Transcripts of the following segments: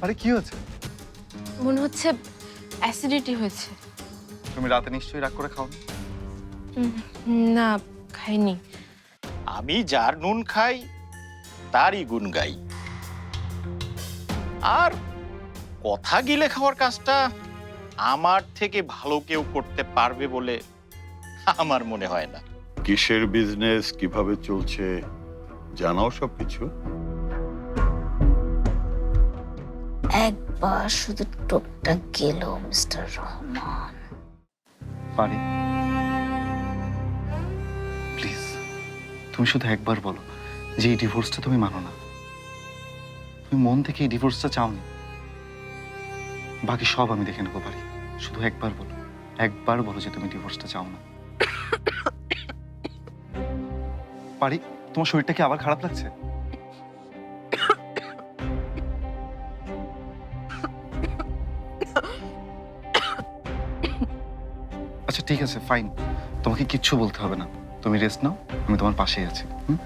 পারি কি হয়েছে? মনে হচ্ছে অ্যাসিডিটি হয়েছে। তুমি রাতে নিশ্চয়ই রাগ করে খাও না? না খাইনি। আমি যার নুন খাই তারই গুণ গাই। আর কথা গিলে খাওয়ার কাজটা আমার থেকে ভালো কেউ করতে পারবে বলে আমার মনে হয় না। কিসের বিজনেস কীভাবে চলছে জানাও সবকিছু। একবার শুধু টোকটা গেল, মিস্টার রহমান। পারি। প্লিজ, তুমি শুধু একবার বলো যে এই ডিভোর্সটা তুমি মানো না। তুমি মন থেকে এই ডিভোর্সটা চাওনি। বাকি সব আমি দেখে নেব, পারি। শুধু একবার বলো একবার বলো যে তুমি ডিভোর্সটা চাও না। পারি, তোমার শরীরটা কি আবার খারাপ লাগছে? ঠিক আছে ফাইন তোমাকে কিচ্ছু বলতে হবে না। তুমি রেস্ট নাও আমি তোমার পাশেই আছি হুম?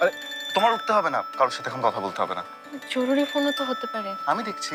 আরে তোমার উঠতে হবে না। কারোর সাথে এখন কথা বলতে হবে না। জরুরি ফোনও তো হতে পারে। আমি দেখছি।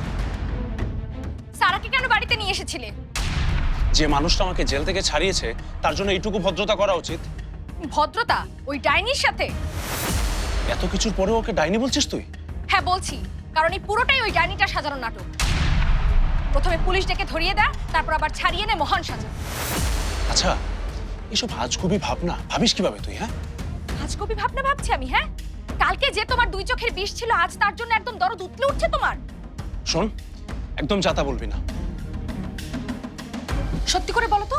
এসেছিলে যে মানুষটা আমাকে জেল থেকে ছাড়িয়েছে তার জন্য এইটুকু ভদ্রতা করা উচিত। ভদ্রতা? ওই ডাইনির সাথে? এত কিছুর পরেও ওকে ডাইনি বলছিস তুই? হ্যাঁ বলছি। কারণ এই পুরোটাই ওই ডাইনিটা সাজানো নাটক। প্রথমে পুলিশ ডেকে ধরিয়ে দেয় তারপর আবার ছাড়িয়ে নেয় মহান সাজা। আচ্ছা এসব আজগুবি ভাবনা ভাবিস কীভাবে তুই হ্যাঁ? আজ কবি ভাবনা ভাবছি আমি হ্যাঁ? কালকে যে তোমার দুই চোখের বিষ ছিল আজ তার জন্য একদম দরদ উতলে উঠছে তোমার। শোন একদম যাতা বলবি না। সত্যি করে বলো তো,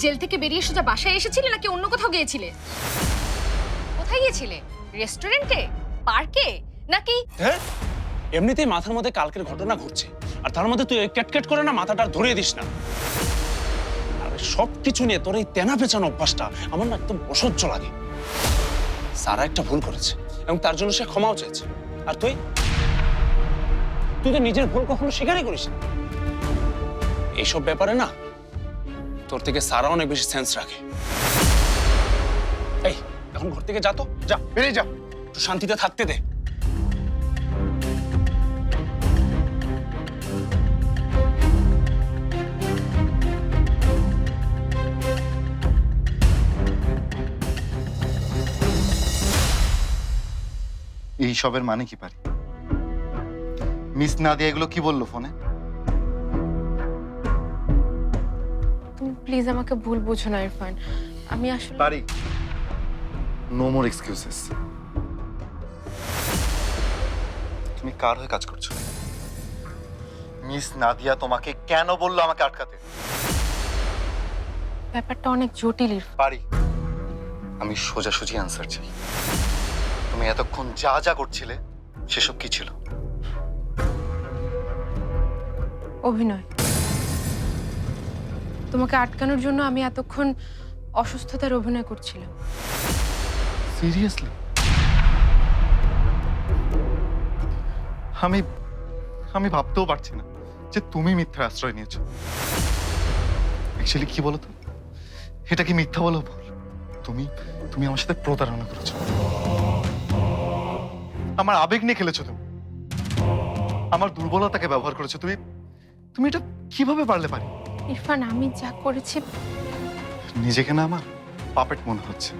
জেল থেকে বেরিয়ে সোজা বাসায় এসেছিলে নাকি অন্য কোথাও গিয়েছিলে? কোথায় গিয়েছিলে? রেস্টুরেন্টে? পার্কে? নাকি? হ্যাঁ এমনিতেই মাথার মধ্যে কালকের ঘটনা ঘটছে, আর তার মধ্যে তুই ক্যাটক্যাট করে না মাথাটা আর ধরিয়ে দিস না। আরে সব কিছু নিয়ে তোর এই তেনা পেঁচানো অভ্যাসটা আমার না একদম অসহ্য লাগে। সারা একটা ভুল করেছে, এবং তার জন্য সে ক্ষমাও চেয়েছে। আর তুই? তুই তো নিজের ভুল কখনো স্বীকারই করিস না। এইসব ব্যাপারে না তোর থেকে সারা অনেক বেশি সেন্স রাখে। এই, এখন ঘর থেকে যা তো, যা, বেরিয়ে যা। একটু শান্তিতে থাকতে দে। এই সবের মানে কি, পারি? মিস না দিয়ে এগুলো কি বলল ফোনে? প্লিজ আমাকে ভুল বুঝো না ইরফান। আমি আসলে পারি। নো মোর এক্সকিউজেস তুমি কার হয়ে কাজ করছ? মিস নাদিয়া তোমাকে কেন বলল আমাকে আটকাতে? ব্যাপারটা অনেক জটিল ইরফান। পারি। আমি সোজাসুজি অ্যান্সার চাই। তুমি এতক্ষণ যা যা করছিলে সেসব কি ছিল? অভিনয়। তোমাকে আটকানোর জন্য আমি এতক্ষণ অসুস্থতার অভিনয় করছিলাম। সিরিয়াসলি? আমি আমি ভাবতেও পারছি না যে তুমি মিথ্যা আশ্রয় নিয়েছো। অ্যাকচুয়ালি কি বলো তো এটা কি মিথ্যা বলো? ভুল তুমি তুমি আমার সাথে প্রতারণা করেছ। আমার আবেগ নিয়ে খেলেছো তুমি। আমার দুর্বলতাকে ব্যবহার করেছ। তুমি তুমি এটা কীভাবে পারলে পারি? ইরফান আমি যা করেছি নিজেকে না আমার পাপেট মনে হচ্ছে।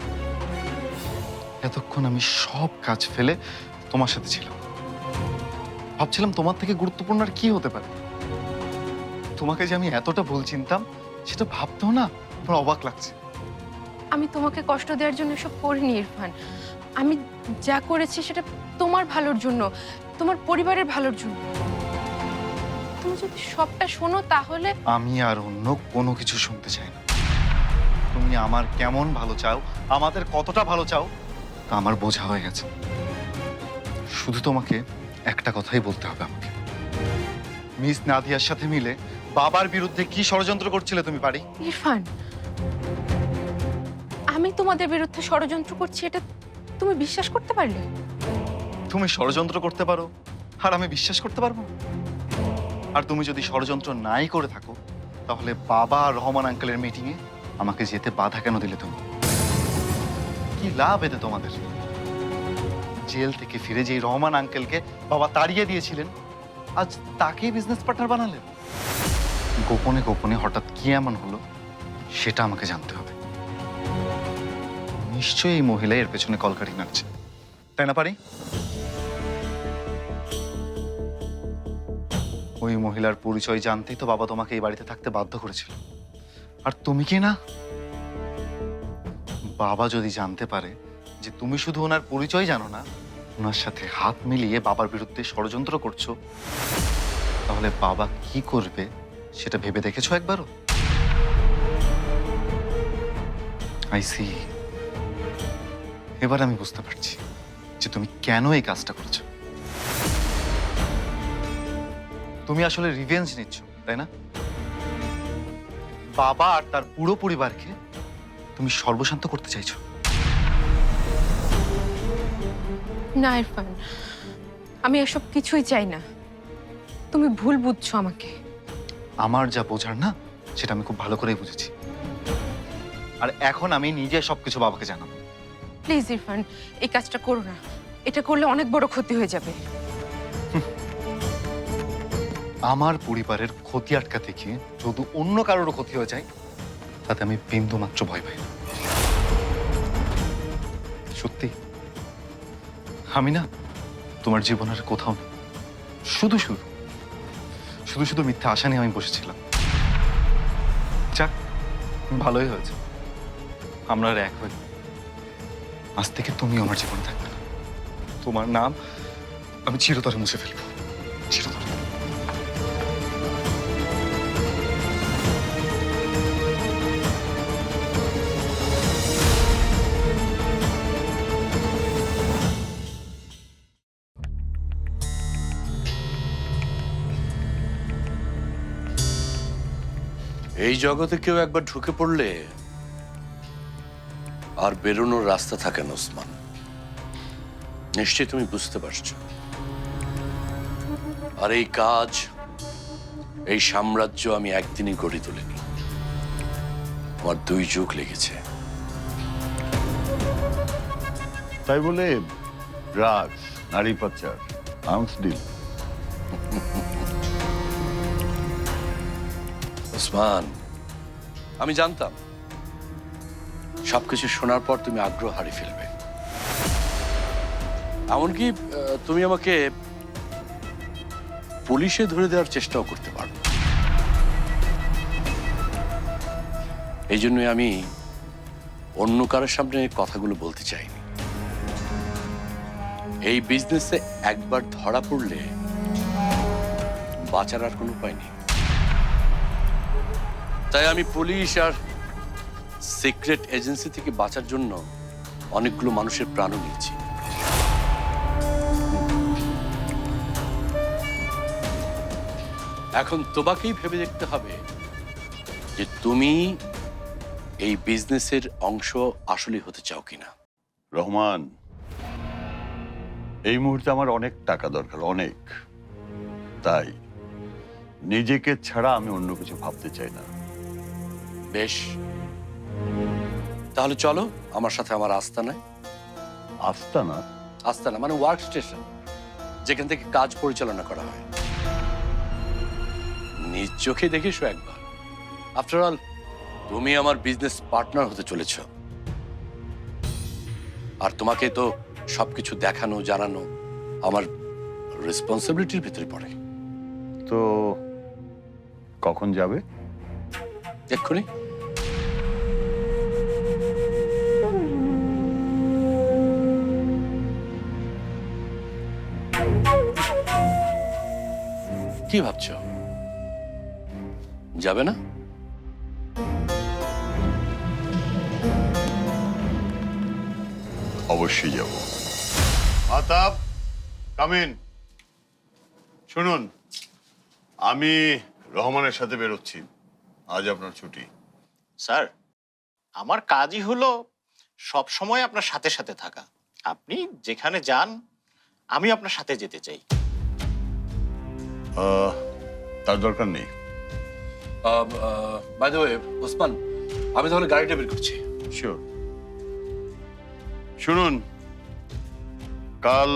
এতক্ষণ আমি সব কাজ ফেলে তোমার সাথে ছিলাম। ভাবছিলাম তোমার থেকে গুরুত্বপূর্ণ আর কি হতে পারে। তোমাকে যে আমি এতটা ভুল চিনতাম সেটা ভাবতেও না আমার অবাক লাগছে। আমি তোমাকে কষ্ট দেওয়ার জন্য এসব করিনি ইরফান। আমি যা করেছি সেটা তোমার ভালোর জন্য তোমার পরিবারের ভালোর জন্য। তুমি যদি সবটা শোনো তাহলে আমি আর অন্য কোনো কিছু শুনতে চাই না। তুমি আমার কেমন ভালো চাও আমাদের কতটা ভালো চাও তা আমার বোঝা হয়ে গেছে। শুধু তোমাকে একটা কথাই বলতে হবে আমাকে। মিস নাদিয়ার সাথে মিলে বাবার বিরুদ্ধে কি ষড়যন্ত্র করছিলে তুমি পারি? ইরফান আমি তোমাদের বিরুদ্ধে ষড়যন্ত্র করছি এটা তুমি বিশ্বাস করতে পারলে? তুমি ষড়যন্ত্র করতে পারো আর আমি বিশ্বাস করতে পারব না? আর তুমি যদি ষড়যন্ত্র নাই করে থাকো, তাহলে বাবা আর রহমান আঙ্কেলের মিটিংয়ে আমাকে যেতে বাধা কেন দিলে তুমি? কি লাভ এতে তোমাদের? জেল থেকে ফিরে যেই রহমান আঙ্কেলকে বাবা তাড়িয়ে দিয়েছিলেন, আজ তাকেই বিজনেস পার্টনার বানালেন। গোপনে গোপনে হঠাৎ কি এমন হলো, সেটা আমাকে জানতে হবে। নিশ্চয়ই এই মহিলা এর পেছনে কলকারি নাড়ছে। তাই না পারি? ওই মহিলার পরিচয় জানতেই তো বাবা তোমাকে এই বাড়িতে থাকতে বাধ্য করেছিল। আর তুমি কি না? বাবা যদি জানতে পারে যে তুমি শুধু ওনার পরিচয় জানো না, ওনার সাথে হাত মিলিয়ে বাবার বিরুদ্ধে ষড়যন্ত্র করছ, তাহলে বাবা কি করবে সেটা ভেবে দেখেছ একবারও? আই সি এবার আমি বুঝতে পারছি যে তুমি কেন এই কাজটা করেছ। তুমি আসলে রিভেঞ্জ নিচ্ছ তাই না? বাবা আর তার পুরো পরিবারকে তুমি সর্বশান্ত করতে চাইছো। না ইরফান আমি এসব কিছুই চাই না। তুমি ভুল বুঝছ আমাকে। আমার যা বোঝার না সেটা আমি খুব ভালো করেই বুঝেছি। আর এখন আমি নিজে সবকিছু বাবাকে জানাব। প্লিজ ইরফান এই কাজটা করো না। এটা করলে অনেক বড় ক্ষতি হয়ে যাবে। আমার পরিবারের ক্ষতি আটকাতে গিয়ে যদি অন্য কারোরও ক্ষতি হয়ে যায়, তাতে আমি বিন্দু মাত্র ভয় পাই সত্যি? আমি না তোমার জীবনের কোথাও শুধু শুধু শুধু শুধু মিথ্যা আশা নিয়ে আমি বসেছিলাম। যাক, ভালোই হয়েছে। আমরা আর এক হই। আজ থেকে তুমি আমার জীবনে থাকবে তোমার নাম আমি চিরতরে মুছে ফেলব। চিরতরে। এই জগতে কেউ একবার ঢুকে পড়লে আর বেরোনোর রাস্তা থাকে না, ওসমান। নিশ্চয়ই তুমি বুঝতে পারছ। আর এই কাজ, এই সাম্রাজ্য আমি একদিনই গড়ে তুলিনি। আমার দুই যুগ লেগেছে। তাই বলে ড্রাগস নারী পাচার আর্মস ডিল ওসমান, আমি জানতাম সবকিছু শোনার পর তুমি আগ্রহ হারিয়ে ফেলবে। এমনকি তুমি আমাকে পুলিশে ধরে দেওয়ার চেষ্টাও করতে পারো। এই জন্যই আমি অন্য কারোর সামনে কথাগুলো বলতে চাইনি। এই বিজনেসে একবার ধরা পড়লে বাঁচার আর কোনো উপায় নেই। তাই আমি পুলিশ আর সিক্রেট এজেন্সি থেকে বাঁচার জন্য অনেকগুলো মানুষের প্রাণও নিয়েছি। এখন তোমাকেই ভেবে দেখতে হবে যে তুমি এই বিজনেসের অংশ আসলে হতে চাও কিনা। রহমান, এই মুহূর্তে আমার অনেক টাকা দরকার, অনেক। তাই নিজেকে ছাড়া আমি অন্য কিছু ভাবতে চাই না। বেশ। তাহলে চলো আমার সাথে আমার আস্তানায় আস্তানা আস্তানা মানে ওয়ার্ক স্টেশন যেখান থেকে কাজ পরিচালনা করা হয়। নিজ চোখে দেখেছ একবার। আফটার অল তুমি আমার বিজনেস পার্টনার হতে চলেছ। আর তোমাকে তো সবকিছু দেখানো জানানো আমার রেসপন্সিবিলিটির ভিতরে পড়ে। তো কখন যাবে? এক্ষুনি। কি ভাবছ? যাবে না? অবশ্যই যাব। আতাব কামিন শুনুন আমি রহমানের সাথে বেরোচ্ছি। আজ আপনার ছুটি। স্যার আমার কাজই হলো সব সময় আপনার সাথে সাথে থাকা। আপনি যেখানে যান আমি আপনার সাথে যেতে চাই। তার দরকার নেই। বাই দ্য ওয়ে ওসমান আমি তাহলে গাড়িটা বের করছি। শিওর শুনুন কাল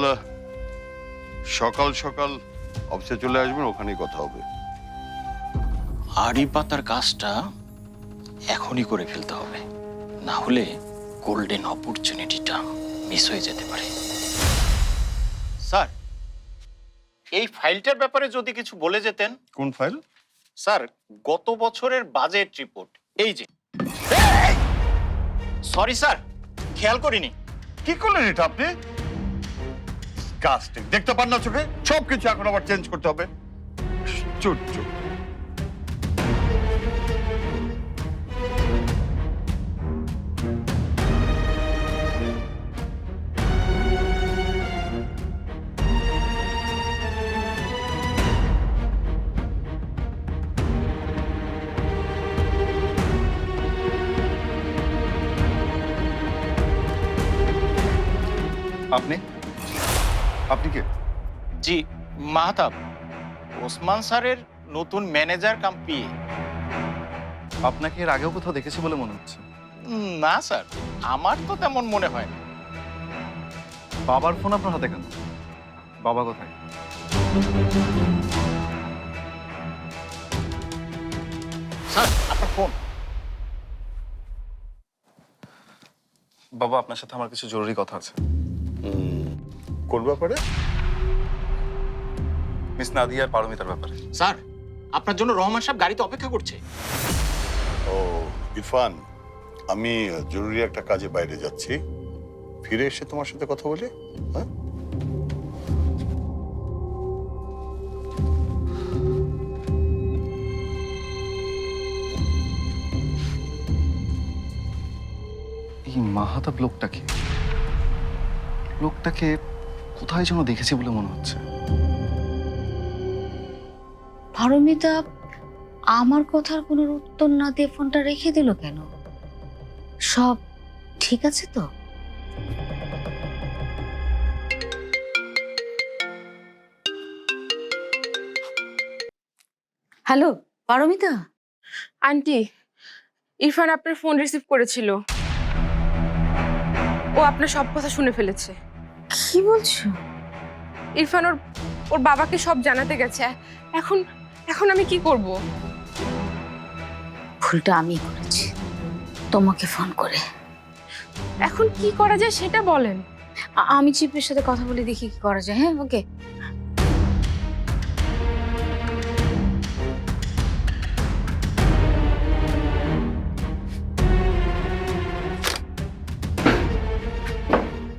সকাল সকাল অফিসে চলে আসবেন ওখানেই কথা হবে। হাড়ি পাতার কাজটা এখনই করে ফেলতে হবে। না হলে গোল্ডেন অপরচুনিটিটা মিস হয়ে যেতে পারে। স্যার এই ফাইলটার ব্যাপারে যদি কিছু বলে যেতেন। কোন ফাইল? স্যার গত বছরের বাজেট রিপোর্ট। এই যে। সরি স্যার খেয়াল করিনি। কি করলেন এটা আপনি? কাস্টিং দেখতে পান না চোখে? সব কিছু এখন আবার চেঞ্জ করতে হবে। আশ্চর্য আপনি? আপনি কে? জি মাহতাব। ওসমান স্যারের নতুন ম্যানেজার কাম পিএ আপনাকে এর আগেও কোথাও দেখেছি বলে মনে হচ্ছে। না স্যার। আমার তো তেমন মনে হয় না। বাবার ফোন আপনার হাতে কেন? বাবা কোথায়? স্যার আপনার ফোন। বাবা আপনার সাথে আমার কিছু জরুরি কথা আছে। কোন ব্যাপারে? মিস নাদিয়া আর পারমিতার ব্যাপারে। স্যার আপনার জন্য রহমান সাহেব গাড়িতে অপেক্ষা করছে। ও ইরফান আমি জরুরি একটা কাজে বাইরে যাচ্ছি। ফিরে এসে তোমার সাথে কথা বলি হ্যাঁ? এই মাহাতাব লোকটাকে লোকটাকে কোথায় যেন দেখেছি বলে মনে হচ্ছে। পারমিতা আমার কথার কোনো উত্তর না দিয়ে ফোনটা রেখে দিল কেন? সব ঠিক আছে তো? হ্যালো পারমিতা? আন্টি ইরফান আপনার ফোন রিসিভ করেছিল। ও আপনার সব কথা শুনে ফেলেছে। কি বলছো? ইরফান ওর ওর বাবাকে সব জানাতে গেছে। এখন এখন আমি কি করব? ভুলটা আমি করেছি। তোমাকে ফোন করে। এখন কি করা যায় সেটা বলেন। আ- আমি চিপের সাথে কথা বলে দেখি কি করা যায় হ্যাঁ? ওকে।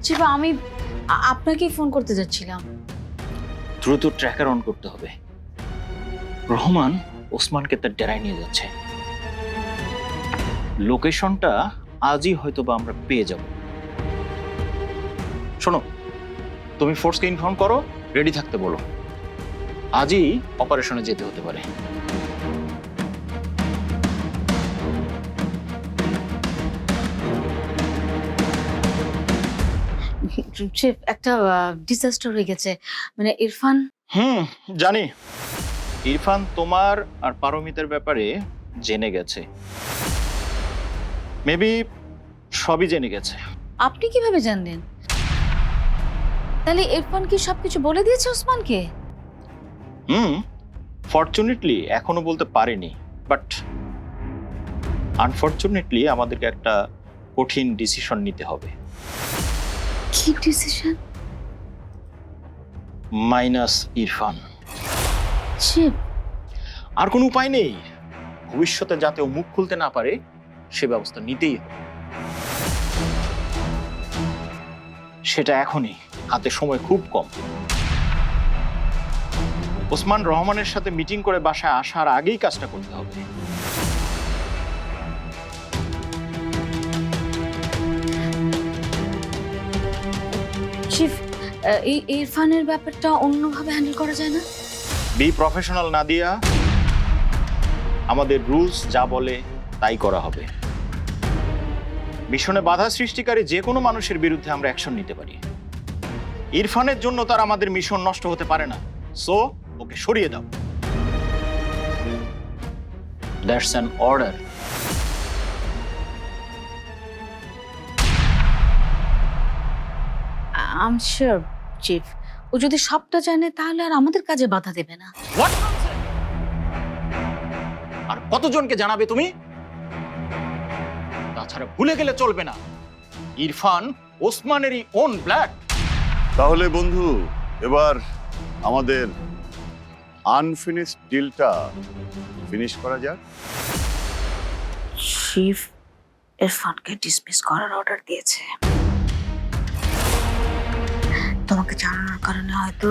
চিপা আমি আপনাকেই ফোন করতে যাচ্ছিলাম। দ্রুত ট্র্যাকার অন করতে হবে। রহমান ওসমানকে তার ডেরায় নিয়ে যাচ্ছে। লোকেশনটা আজই হয়তো বা আমরা পেয়ে যাব। শোনো, তুমি ফোর্সকে ইনফর্ম করো রেডি থাকতে বলো। আজই অপারেশনে যেতে হতে পারে। চিপ একটা ডিজাস্টার হয়ে গেছে। মানে ইরফান? হুম জানি। ইরফান তোমার আর পারমিতের ব্যাপারে জেনে গেছে। মেবি সবই জেনে গেছে। আপনি কীভাবে জানলেন? তাহলে ইরফান কি সবকিছু বলে দিয়েছে ওসমানকে? হুম ফর্চুনেটলি এখনও বলতে পারেনি। বাট আনফর্চুনেটলি আমাদেরকে একটা কঠিন ডিসিশন নিতে হবে। কি ডিসিশন মাইনাস ইরফান আর কোনো উপায় নেই। ভবিষ্যতে যাতে ও মুখ খুলতে না পারে সে ব্যবস্থা নিতেই হবে। সেটা এখনই। হাতে সময় খুব কম। ওসমান রহমানের সাথে মিটিং করে বাসায় আসার আগেই কাজটা করতে হবে। চিফ এই ইরফানের ব্যাপারটা অন্যভাবে হ্যান্ডেল করা যায় না? বি প্রফেশনাল না দিয়া আমাদের রুলস যা বলে, তাই করা হবে। মিশনে বাধা সৃষ্টিকারী যে কোনো মানুষের বিরুদ্ধে আমরা অ্যাকশন নিতে পারি। ইরফানের জন্য তার আমাদের মিশন নষ্ট হতে পারে না। সো ওকে সরিয়ে দাও। That's an order I'm sure chief ও যদি সবটা জানে তাহলে আর আমাদের কাজে বাধা দেবে না। আর কতজনকে জানাবে তুমি? তাছাড়া ভুলে গেলে চলবে না। ইরফান ওসমানেরই ওন ব্ল্যাক তাহলে বন্ধু এবার আমাদের আনফিনিশ ডিলটা ফিনিশ করা যাক। চিফ ইরফানকে ডিসমিস করার অর্ডার দিয়েছে। তোমাকে জানানোর কারণে হয়তো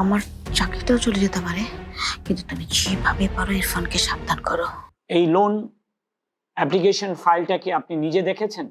আমার চাকরিটাও চলে যেতে পারে। কিন্তু তুমি যেভাবে পারো ইরফানকে সাবধান করো। এই লোন অ্যাপ্লিকেশন ফাইলটা কি আপনি নিজে দেখেছেন?